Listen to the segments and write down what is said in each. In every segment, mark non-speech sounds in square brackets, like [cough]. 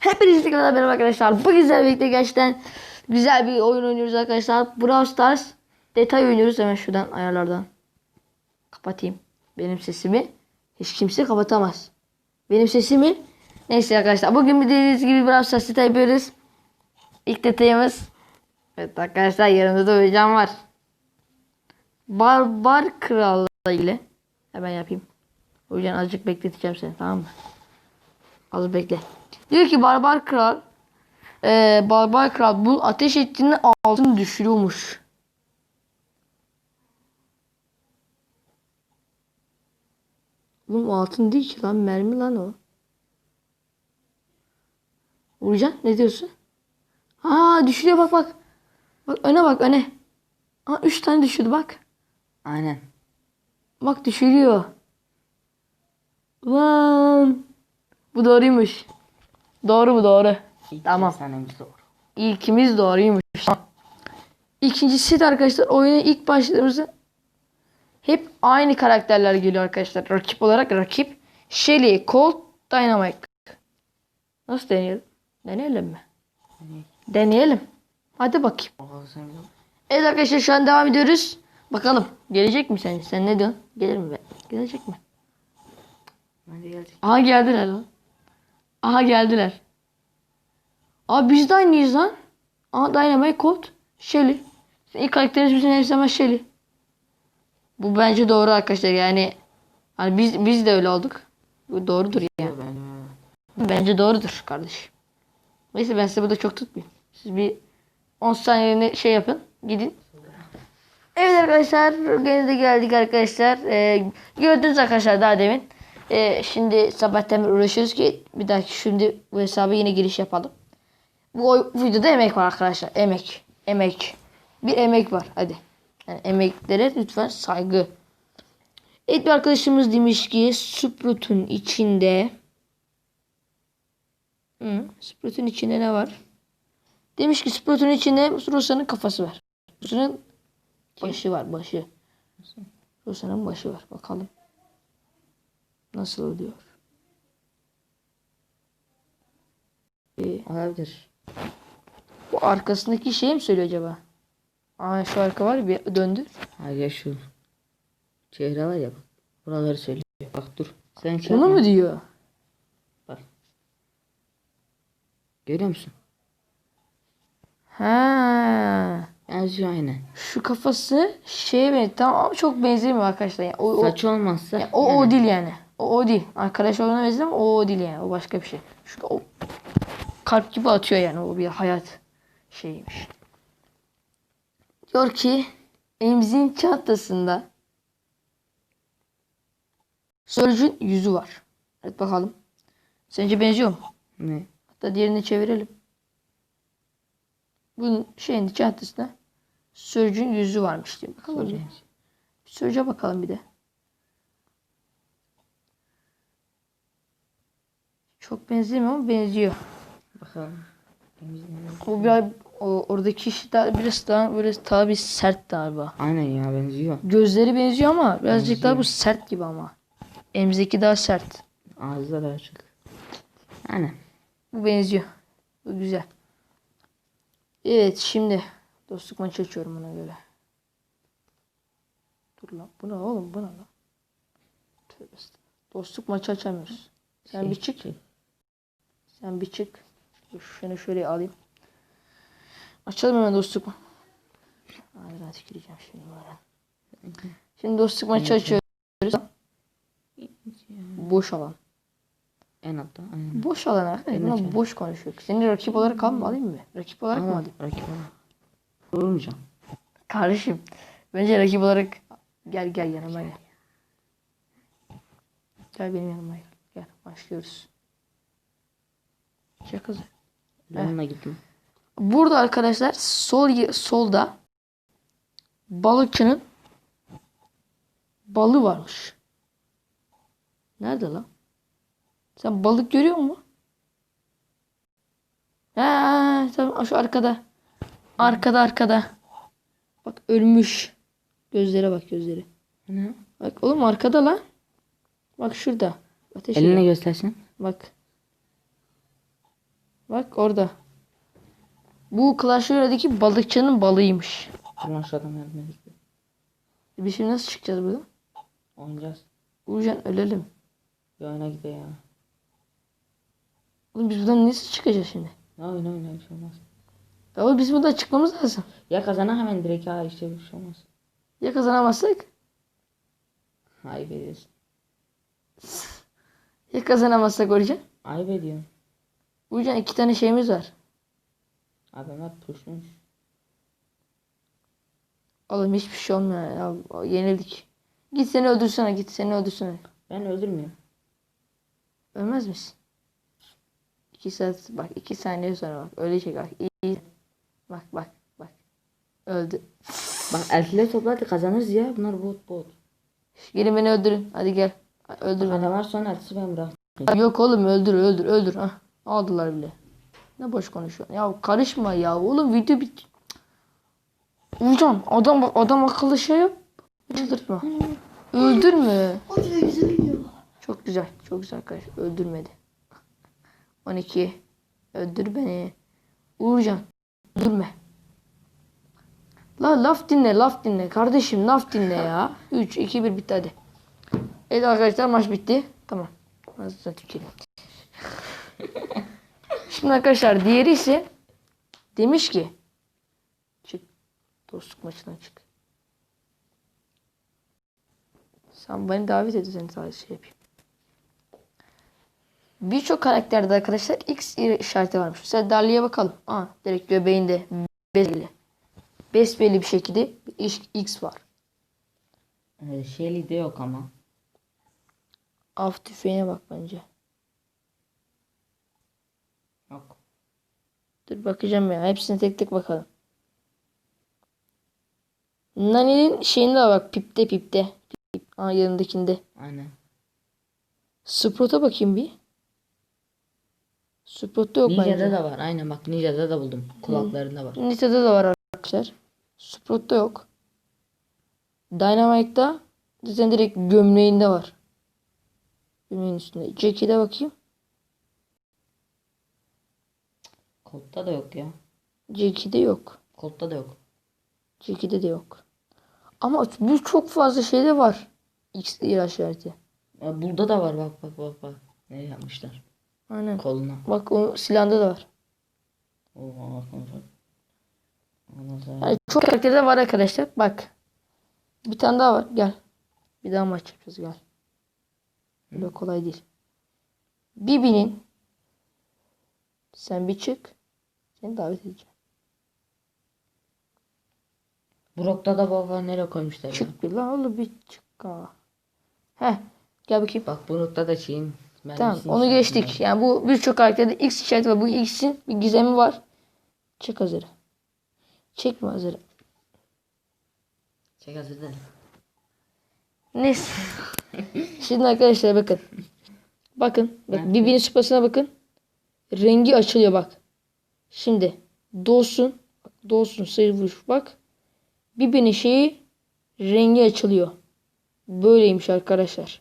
Hepinizle kadar merhaba arkadaşlar. Bu güzel birlikte gerçekten güzel bir oyun oynuyoruz arkadaşlar. Brawl Stars detay oynuyoruz. Hemen şuradan ayarlardan kapatayım. Benim sesimi hiç kimse kapatamaz. Benim sesimi neyse arkadaşlar. Bugün bildiğiniz gibi Brawl Stars detay yapıyoruz. İlk detayımız Evet arkadaşlar yanımda da hocam var. Barbar Krallığı ile hemen yapayım. Yüzden azıcık bekleteceğim seni tamam mı? Az bekle. Diyor ki Barbar Kral e, Barbar Kral bu ateş ettiğinde altın düşürüyormuş. Oğlum altın değil ki lan mermi lan o. Uğurcan ne diyorsun? Ha düşürüyor bak bak. Bak öne bak öne. Ha üç tane düşürdü bak. Aynen. Bak düşürüyor. Lan. Bu doğruymuş. Doğru mu doğru? Tamam. Sanemiz doğru. İlkimiz doğruymuş. İkincisi de arkadaşlar oyuna ilk başladığımızda hep aynı karakterler geliyor arkadaşlar. Rakip olarak rakip Shelly, Colt, Dynamite. Nasıl deneyelim? Deneyelim mi? Deneyelim. Hadi bakayım. Musun? Evet arkadaşlar şu an devam ediyoruz. Bakalım gelecek mi sen? Sen ne diyorsun? Gelir mi? be? Gelecek mi? Bence gelecek. Aha geldiler lan. Aha geldiler. Abi biz de aynıyız lan. Aha Dynamite Colt. Shelly. İlk karakterimiz bizim hepsi ama Shelly. Bu bence doğru arkadaşlar yani. Hani biz biz de öyle olduk. Bu doğrudur yani. Bence doğrudur kardeş. Neyse ben size burada çok tutmayayım. Siz bir 10 saniyeni şey yapın. Gidin. Evet arkadaşlar. Gene de geldik arkadaşlar. Ee, gördünüz arkadaşlar daha demin. Ee, şimdi sabahtan beri uğraşıyoruz ki bir dahaki şimdi bu hesaba yine giriş yapalım. Bu, bu videoda emek var arkadaşlar. Emek. Emek. Bir emek var. Hadi. Yani emeklere lütfen saygı. Evet bir arkadaşımız demiş ki Sprout'un içinde Hı, Sprout'un içinde ne var? Demiş ki Sprout'un içinde Rosa'nın kafası var. Rosa'nın başı var başı. Rosa'nın başı var. Bakalım. Nasıl diyor. Ee, olabilir. bu arkasındaki şey mi söylüyor acaba? Aa şu arka var ya bir döndü. Hayır ya şu. Çehre var ya bak. Buraları söylüyor. Bak dur. Sen şey yapma. mu diyor? Bak. Görüyor musun? Ha. Yazıyor aynen. Şu kafası şeye benziyor. Tamam ama çok benzemiyor arkadaşlar. Yani o, o, Saç olmazsa. Ya o yani. o değil yani. O o değil. Arkadaş olduğuna benziyor ama o o değil yani. O başka bir şey. Şu o kalp gibi atıyor yani. O bir hayat şeyiymiş. Diyor ki emzin çantasında Surge'ün yüzü var. Evet bakalım. Sence benziyor mu? Ne? Hatta diğerini çevirelim. Bunun şeyin çantasında Surge'ün yüzü varmış diyor. Bakalım. Surge'e bakalım bir de. Çok benzemiyor ama benziyor. Bakalım. O biraz o, oradaki kişi daha biraz daha böyle tabi sert galiba. Aynen ya benziyor. Gözleri benziyor ama birazcık daha bu sert gibi ama. Emzeki daha sert. Ağızları açık. Aynen. Bu benziyor. Bu güzel. Evet şimdi dostluk maçı açıyorum buna göre. Dur lan bu ne oğlum bu ne lan? Tövbe. Dostluk maçı açamıyoruz. Sen Şey, bir çık. şey. Sen bir çık. Şunu şöyle alayım. Açalım hemen dostluk. Hadi ben tüküreceğim şimdi böyle. Şimdi dostluk maçı açıyoruz. Boş alan. En altta. Aynen. Boş alan arkadaşlar. Boş konuşuyor. Seni rakip olarak al mı alayım mı? Rakip olarak mı Ama alayım? rakip olarak. Vurmayacağım. Kardeşim. Bence rakip olarak gel gel yanıma gel. Gel benim yanıma gel. Gel başlıyoruz. Kızı. Yanına gittim. Burada arkadaşlar sol solda balıkçının balı varmış. Nerede lan? Sen balık görüyor musun? Ha, tamam şu arkada. Arkada arkada. Bak ölmüş. Gözlere bak gözleri. Ne? Bak oğlum arkada lan. Bak şurada. Ateş Eline göstersin. Bak. Bak orada. Bu Clash Royale'deki balıkçının balıymış. Bunu aşağıdan yardım edelim. Biz şimdi nasıl çıkacağız buradan? Oynayacağız. Uğurcan ölelim. Bir oyuna ya. Oğlum biz buradan nasıl çıkacağız şimdi? Ne oyna oyna bir şey olmaz. Ya oğlum biz buradan çıkmamız lazım. Ya kazanan hemen direkt ha işte bir şey olmaz. Ya kazanamazsak? Ayıp ediyorsun. Ya kazanamazsak Uğurcan? Ayıp ediyorsun. Uğurcan iki tane şeyimiz var. Adamlar puşmuş. Oğlum hiçbir şey olmuyor ya. Yenildik. Git seni öldürsene git seni öldürsene. Ben öldürmüyorum. Ölmez misin? İki saat bak iki saniye sonra bak ölecek bak iyi. Bak bak bak. Öldü. Bak eltileri topla kazanırız ya. Bunlar bot bot. Gelin beni öldürün. Hadi gel. Öldür beni. Adamlar sonra eltisi ben bırak. Yok oğlum öldür öldür öldür. Hah. Aldılar bile. Ne boş konuşuyorsun. Ya karışma ya. Oğlum video bit. Uğurcan adam adam akıllı şey yap. Çıldırtma. Öldürme. Çok güzel. Çok güzel arkadaş. Öldürmedi. [laughs] 12. Öldür beni. Uğurcan. Öldürme. La laf dinle laf dinle. Kardeşim laf dinle ya. 3, 2, 1 bitti hadi. Evet arkadaşlar maç bitti. Tamam. Nasıl Türkiye'de. [laughs] Şimdi arkadaşlar diğeri ise demiş ki çık dostluk maçına çık. Sen beni davet ediyorsun sadece şey yapayım. Birçok karakterde arkadaşlar X işareti varmış. Mesela Dali'ye bakalım. Aa, direkt göbeğinde besbelli. Besbelli bir şekilde bir X var. Ee, Shelly'de yok ama. Av tüfeğine bak bence. Dur bakacağım ya. Hepsine tek tek bakalım. Nani'nin şeyinde var bak. Pipte pipte. Pip. Aa yanındakinde. Aynen. Sprout'a bakayım bir. Sprout'ta yok Ninja'da bence. da var. Aynen bak Ninja'da da buldum. Kulaklarında var. Nita'da da var arkadaşlar. Sprout'ta yok. Dynamite'da zaten direkt gömleğinde var. Gömleğin üstünde. Jackie'de bakayım. Colt'ta da yok ya. Jackie'de yok. Colt'ta da yok. Jackie'de de yok. Ama bu çok fazla şeyde var. X işareti. Ya burada da var bak bak bak bak. Ne yapmışlar? Aynen. Koluna. Bak o silahında da var. Oo, bak Yani çok karakterde var arkadaşlar. Bak. Bir tane daha var. Gel. Bir daha maç yapacağız gel. Böyle kolay değil. Bibi'nin sen bir çık. Seni davet edeceğim. Brock'ta da baba nereye koymuşlar ya? Çık bir lan oğlum bir çık. Aa. Heh. Gel bakayım. Bak Brock'ta da şeyin. Tamam mermisinin onu işareti geçtik. var. Yani bu birçok karakterde X işareti var. Bu X'in bir gizemi var. Çek hazırı. Çekme hazırı. Çek hazır da. Neyse. Şimdi arkadaşlar bakın. Bakın. Bak, Ne? birbirinin supasına bakın. Rengi açılıyor bak. Şimdi dolsun. Dolsun sayı vuruş bak. Birbirinin şeyi rengi açılıyor. Böyleymiş arkadaşlar.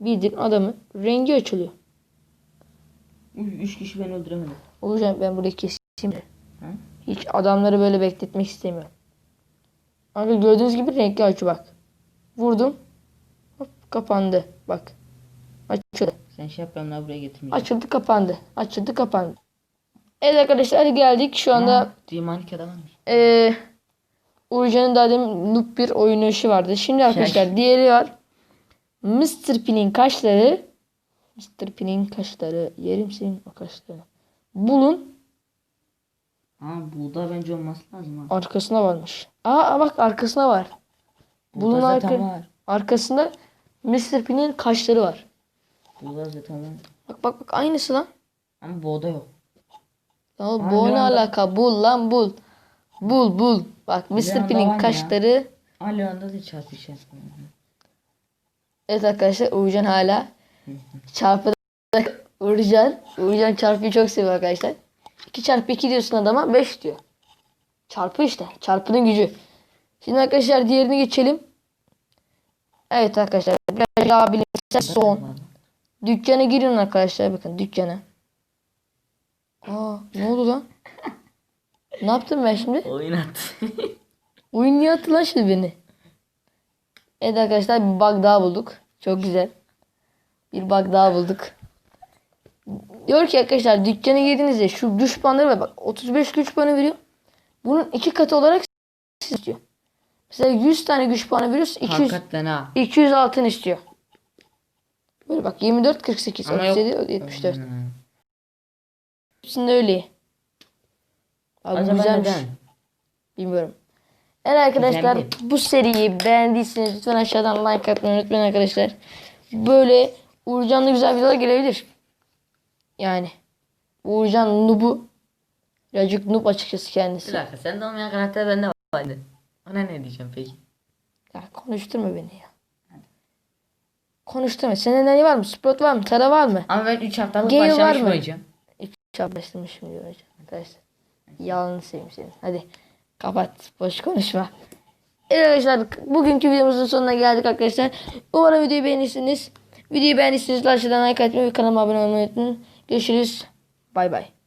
Bildiğin adamın rengi açılıyor. Üç, üç kişi beni öldüremedi. Olacak ben burayı keseyim. Hı? Hiç adamları böyle bekletmek istemiyorum. Ama gördüğünüz gibi renkli açı bak. Vurdum. Hop, kapandı. Bak. Açıldı. Sen şey yap ben buraya getirmeyeceğim. Açıldı kapandı. Açıldı kapandı. Evet arkadaşlar geldik. Şu anda Dimanika'da varmış. eee Uğurcan'ın daha demin noob bir oynayışı vardı. Şimdi arkadaşlar diğeri var. Mr. Pin'in kaşları Mr. Pin'in kaşları yerim senin o kaşlarını. Bulun Ha burada bence olması lazım ha. arkasına varmış. Aa bak arkasına var. Burada Bulun arka, var. arkasında Mr. Pin'in kaşları var. Burada zaten var. Bak bak bak aynısı lan. Ama burada yok. Ya bu ne Leon'da- alaka? Bul lan bul. Bul bul. Bak Mr. Pin'in kaşları. Aa Leon'da da çarpı işareti var. Evet arkadaşlar Uğurcan hala çarpıda Uğurcan. Uğurcan çarpıyı çok seviyor arkadaşlar. 2 çarpı 2 diyorsun adama 5 diyor. Çarpı işte. Çarpının gücü. Şimdi arkadaşlar diğerini geçelim. Evet arkadaşlar. Biraz daha bilimsel son. Dükkana girin arkadaşlar bakın dükkana. Aa ne oldu lan? ne yaptım ben şimdi? Oyun attı. [laughs] Oyun niye attı lan şimdi beni? Evet arkadaşlar bir bug daha bulduk. Çok güzel. Bir bug daha bulduk. Diyor ki arkadaşlar dükkana girdiğinizde şu güç puanları var. Bak 35 güç puanı veriyor. Bunun iki katı olarak istiyor. Mesela 100 tane güç puanı veriyorsun. 200, Hakikaten ha. 200 altın istiyor. Böyle bak 24, 48, Ama yok. 37, 74. Hmm. Hepsinde öyle. Abi Acaba güzelmiş. neden? Bilmiyorum. Evet arkadaşlar Önemli. bu seriyi beğendiyseniz lütfen aşağıdan like atmayı unutmayın arkadaşlar. Böyle Uğurcan'la güzel videolar gelebilir. Yani Uğurcan nubu. Birazcık noob açıkçası Bir kendisi. dakika sende olmayan karakter bende vardı. Ona ne diyeceğim peki? Ya konuşturma beni ya. Konuşturma. Senin ne var mı? Sprot var mı? Tara var mı? Ama ben 3 haftalık Gale başlamış mı? mıyım? Çarpıştırmışım diyor hocam arkadaşlar. Yalanı seveyim. Hadi kapat. Boş konuşma. Evet arkadaşlar bugünkü videomuzun sonuna geldik arkadaşlar. Umarım videoyu beğenirsiniz. Videoyu beğendiyseniz aşağıdan like atmayı ve kanalıma abone olmayı unutmayın. Görüşürüz. Bay bay.